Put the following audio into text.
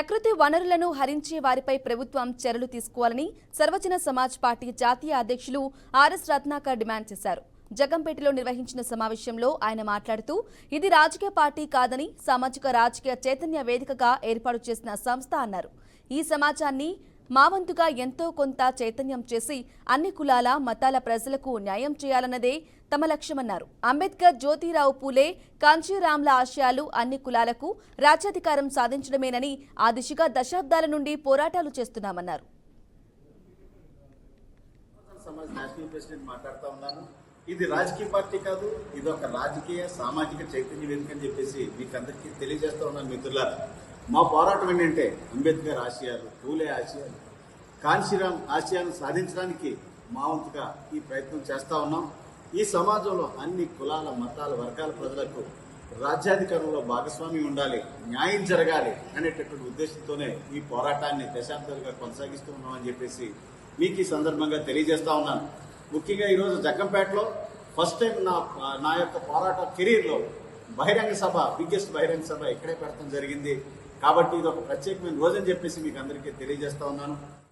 ప్రకృతి వనరులను హరించే వారిపై ప్రభుత్వం చర్యలు తీసుకోవాలని సర్వజన సమాజ్ పార్టీ జాతీయ అధ్యక్షులు ఆర్ఎస్ రత్నాకర్ డిమాండ్ చేశారు. జగంపేటలో నిర్వహించిన సమావేశంలో ఆయన మాట్లాడుతూ ఇది రాజకీయ పార్టీ కాదని సామాజిక రాజకీయ చైతన్య వేదికగా ఏర్పాటు చేసిన సంస్థ అన్నారు. ఈ సమాజాన్ని మా వంతుగా ఎంతో కొంత చైతన్యం చేసి అన్ని కులాల మతాల ప్రజలకు న్యాయం చేయాలన్నదే తమ లక్ష్యమన్నారు. అంబేద్కర్ జ్యోతిరావు పూలే కాంచీరామ్ల ఆశయాలు అన్ని కులాలకు రాజ్యాధికారం సాధించడమేనని ఆ దిశగా దశాబ్దాల నుండి పోరాటాలు చేస్తున్నామన్నారు. ఇది రాజకీయ పార్టీ కాదు ఇది ఒక రాజకీయ సామాజిక చైతన్య వేదిక అని చెప్పేసి మీకు అందరికీ తెలియజేస్తా ఉన్నాను మిత్రులారా. మా పోరాటం ఏంటంటే అంబేద్కర్ ఆశయాలు పూలే ఆశయాలు. కాన్శీరామ్ ఆశయాన్ని సాధించడానికి మా వంతుగా ఈ ప్రయత్నం చేస్తా ఉన్నాం. ఈ సమాజంలో అన్ని కులాల మతాల వర్గాల ప్రజలకు రాజ్యాధికారంలో భాగస్వామి ఉండాలి న్యాయం జరగాలి అనేటటువంటి ఉద్దేశంతోనే ఈ పోరాటాన్ని దశాబ్దాలుగా కొనసాగిస్తూ ఉన్నామని చెప్పేసి మీకు ఈ సందర్భంగా తెలియజేస్తా ఉన్నాను. ముఖ్యంగా ఈరోజు జగ్గంపేటలో ఫస్ట్ టైం నా నా యొక్క పోరాట కెరీర్లో బహిరంగ సభ బిగ్గెస్ట్ బహిరంగ సభ ఇక్కడే పెడతాం జరిగింది. కాబట్టి ఇది ఒక ప్రత్యేకమైన రోజని చెప్పేసి మీకు అందరికీ తెలియజేస్తా ఉన్నాను.